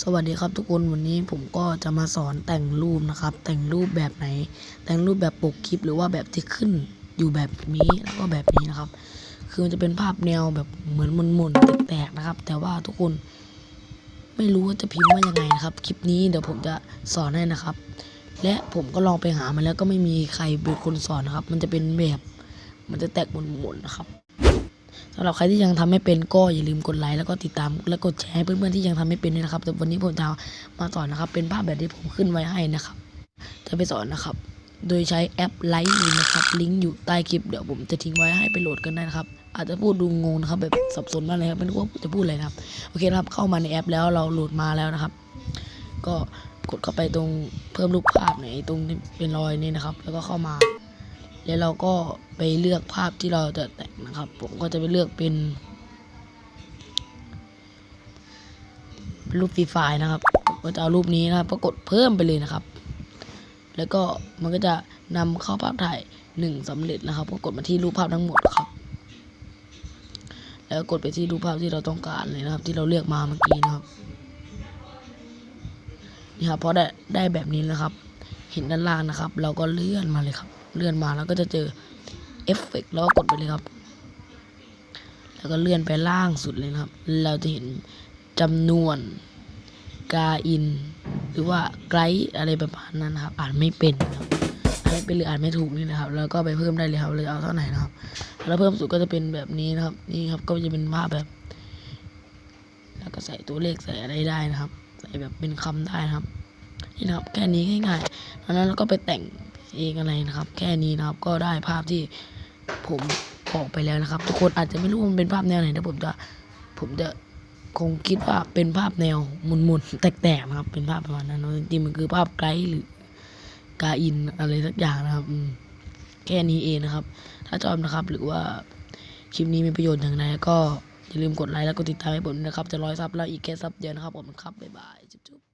สวัสดีครับทุกคนวันนี้ผมก็จะมาสอนแต่งรูปนะครับ แต่งรูปแบบไหน แต่งรูปแบบปกคลิปหรือว่าแบบที่ขึ้นอยู่แบบนี้แล้วก็แบบนี้นะครับ คือมันจะเป็นภาพแนวแบบเหมือนหมุนๆแตกๆนะครับ แต่ว่าทุกคนไม่รู้ว่าจะพิมพ์ว่ายังไงนะครับ คลิปนี้เดี๋ยวผมจะสอนให้นะครับ และผมก็ลองไปหามาแล้วก็ไม่มีใครเป็นคนสอนนะครับ มันจะเป็นแบบมันจะแตกหมุนๆนะครับ สำหรับใครที่ยังทำไม่เป็นก็อย่าลืมกดไลค์แล้วก็ติดตามและกดแชร์ให้เพื่อนๆที่ยังทำไม่เป็นด้วยนะครับแต่วันนี้ผมจะมาสอนนะครับ เป็นภาพแบบที่ผมขึ้นไว้ให้นะครับ จะไปสอนนะครับ โดยใช้แอปไลท์นะครับลิงก์อยู่ใต้คลิปเดี๋ยวผมจะทิ้งไว้ให้ไปโหลดกันได้นะครับอาจจะพูดดูงงนะครับแบบสับสนมากเลยครับไม่รู้ว่าจะพูดอะไรนะครับโอเคครับเข้ามาในแอปแล้วเราโหลดมาแล้วนะครับ ก็กดเข้าไปตรงเพิ่มรูปภาพไหนตรงเป็นรอยนี้นะครับ แล้วก็เข้ามา แล้วเราก็ไปเลือกภาพที่เราจะแต่งนะครับ ผมก็จะไปเลือกเป็นรูปฟรีไฟล์นะครับผมก็จะเอารูปนี้นะครับก็กดเพิ่มไปเลยนะครับ แล้วก็มันก็จะนำเข้าภาพถ่ายหนึ่งสำเร็จนะครับ ก็กดมาที่รูปภาพทั้งหมดครับ แล้วกดไปที่รูปภาพที่เราต้องการเลยนะครับ ที่เราเลือกมาเมื่อกี้นะครับนี่ครับพอได้ได้แบบนี้นะครับ เห็นด้านล่างนะครับ เราก็เลื่อนมาเลยครับ เลื่อนมาแล้วก็จะเจอเอฟเฟกแล้วกกดไปเลยครับ แล้วก็เลื่อนไปล่างสุดเลยครับ เราจะเห็นจำนวนกาอิน หรือว่าไกด์อะไรประมาณนั้นนะครับ อ่านไม่เป็นครับอ่านไม่เป็นหรืออ่านไม่ถูกนี่นะครับ แล้วก็ไปเพิ่มได้เลยครับเลยเอาเท่าไหร่นะครับ แล้วเพิ่มสุดก็จะเป็นแบบนี้นะครับ นี่ครับก็จะเป็นภาพแบบ แล้วก็ใส่ตัวเลขใส่อะไรได้นะครับ ใส่แบบเป็นคำได้นะครับนี่นะครับแค่นี้ง่ายๆแล้วนั้นเราก็ไปแต่ง เองอะไรนะครับ แค่นี้นะครับก็ได้ภาพที่ผมบอกไปแล้วนะครับ ทุกคนอาจจะไม่รู้มันเป็นภาพแนวไหนแต่ผมจะผมจะคงคิดว่าเป็นภาพแนวมุนๆแตกๆนะครับ เป็นภาพประมาณนั้นจริงๆมันคือภาพไกด์หรือกาอินอะไรสักอย่างนะครับแค่นี้เองนะครับ ถ้าชอบนะครับ หรือว่าคลิปนี้มีประโยชน์อย่างไรก็อย่าลืมกดไลค์แล้วก็ติดตามให้ผมนะครับ จะร้อยซับแล้วอีกแค่ซับเดียวนะครับผมครับบ๊ายบายจุ๊บ